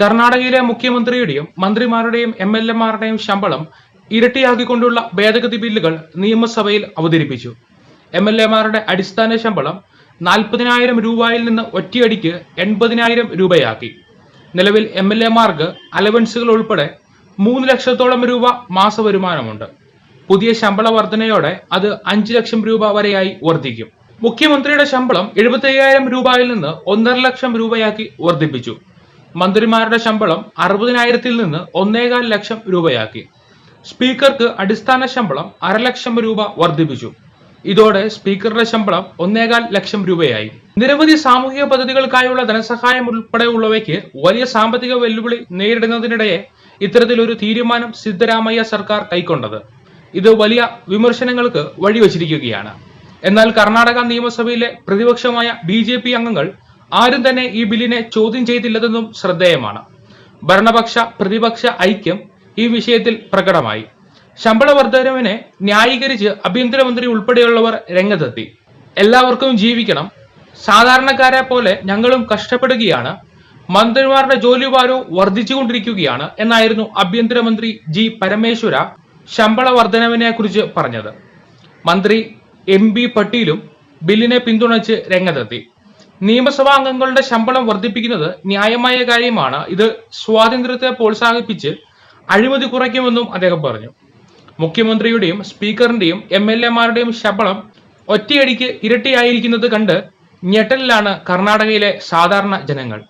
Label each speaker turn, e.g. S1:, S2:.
S1: കർണാടകയിലെ മുഖ്യമന്ത്രിയുടെയും മന്ത്രിമാരുടെയും M L എമാരുടെയും ശമ്പളം ഇരട്ടിയാക്കിക്കൊണ്ടുള്ള ഭേദഗതി ബില്ലുകൾ നിയമസഭയിൽ അവതരിപ്പിച്ചു. എം എൽ എമാരുടെ അടിസ്ഥാന ശമ്പളം നാൽപ്പതിനായിരം രൂപയിൽ നിന്ന് ഒറ്റയടിക്ക് എൺപതിനായിരം രൂപയാക്കി. നിലവിൽ എം എൽ എമാർക്ക് അലവൻസുകൾ ഉൾപ്പെടെ മൂന്ന് ലക്ഷത്തോളം രൂപ മാസ വരുമാനമുണ്ട് പുതിയ ശമ്പള വർധനയോടെ അത് അഞ്ച് ലക്ഷം രൂപ വരെയായി വർദ്ധിക്കും മുഖ്യമന്ത്രിയുടെ ശമ്പളം എഴുപത്തയ്യായിരം രൂപയിൽ നിന്ന് ഒന്നര ലക്ഷം രൂപയാക്കി വർദ്ധിപ്പിച്ചു മന്ത്രിമാരുടെ ശമ്പളം അറുപതിനായിരത്തിൽ നിന്ന് ഒന്നേകാൽ ലക്ഷം രൂപയാക്കി. സ്പീക്കർക്ക് അടിസ്ഥാന ശമ്പളം അരലക്ഷം രൂപ വർദ്ധിപ്പിച്ചു. ഇതോടെ സ്പീക്കറുടെ ശമ്പളം ഒന്നേകാൽ ലക്ഷം രൂപയായി. നിരവധി സാമൂഹിക പദ്ധതികൾക്കായുള്ള ധനസഹായം ഉൾപ്പെടെയുള്ളവയ്ക്ക് വലിയ സാമ്പത്തിക വെല്ലുവിളി നേരിടുന്നതിനിടെ ഇത്തരത്തിലൊരു തീരുമാനം സിദ്ധരാമയ്യ സർക്കാർ കൈക്കൊണ്ടത്. ഇത് വലിയ വിമർശനങ്ങൾക്ക് വഴിവെച്ചിരിക്കുകയാണ്. എന്നാൽ കർണാടക നിയമസഭയിലെ പ്രതിപക്ഷമായ ബി അംഗങ്ങൾ ആരും തന്നെ ഈ ബില്ലിനെ ചോദ്യം ചെയ്തില്ലതെന്നും ശ്രദ്ധേയമാണ്. ഭരണപക്ഷ പ്രതിപക്ഷ ഐക്യം ഈ വിഷയത്തിൽ പ്രകടമായി. ശമ്പള വർധനവിനെ ന്യായീകരിച്ച് ആഭ്യന്തരമന്ത്രി ഉൾപ്പെടെയുള്ളവർ രംഗത്തെത്തി. എല്ലാവർക്കും ജീവിക്കണം. സാധാരണക്കാരെ പോലെ ഞങ്ങളും കഷ്ടപ്പെടുകയാണ്. മന്ത്രിമാരുടെ ജോലിഭാരവും വർദ്ധിച്ചുകൊണ്ടിരിക്കുകയാണ് എന്നായിരുന്നു ആഭ്യന്തരമന്ത്രി ജി പരമേശ്വര ശമ്പള വർധനവിനെ കുറിച്ച് പറഞ്ഞത്. മന്ത്രി എം ബി പട്ടീലും ബില്ലിനെ പിന്തുണച്ച് രംഗത്തെത്തി. നിയമസഭാ അംഗങ്ങളുടെ ശമ്പളം വർദ്ധിപ്പിക്കുന്നത് ന്യായമായ കാര്യമാണ്. ഇത് സ്വാതന്ത്ര്യത്തെ പ്രോത്സാഹിപ്പിച്ച് അഴിമതി കുറയ്ക്കുമെന്നും അദ്ദേഹം പറഞ്ഞു. മുഖ്യമന്ത്രിയുടെയും സ്പീക്കറിന്റെയും എം എൽ എമാരുടെയും ശമ്പളം ഒറ്റയടിക്ക് ഇരട്ടിയായിരിക്കുന്നത് കണ്ട് ഞെട്ടലിലാണ് കർണാടകയിലെ സാധാരണ ജനങ്ങൾ.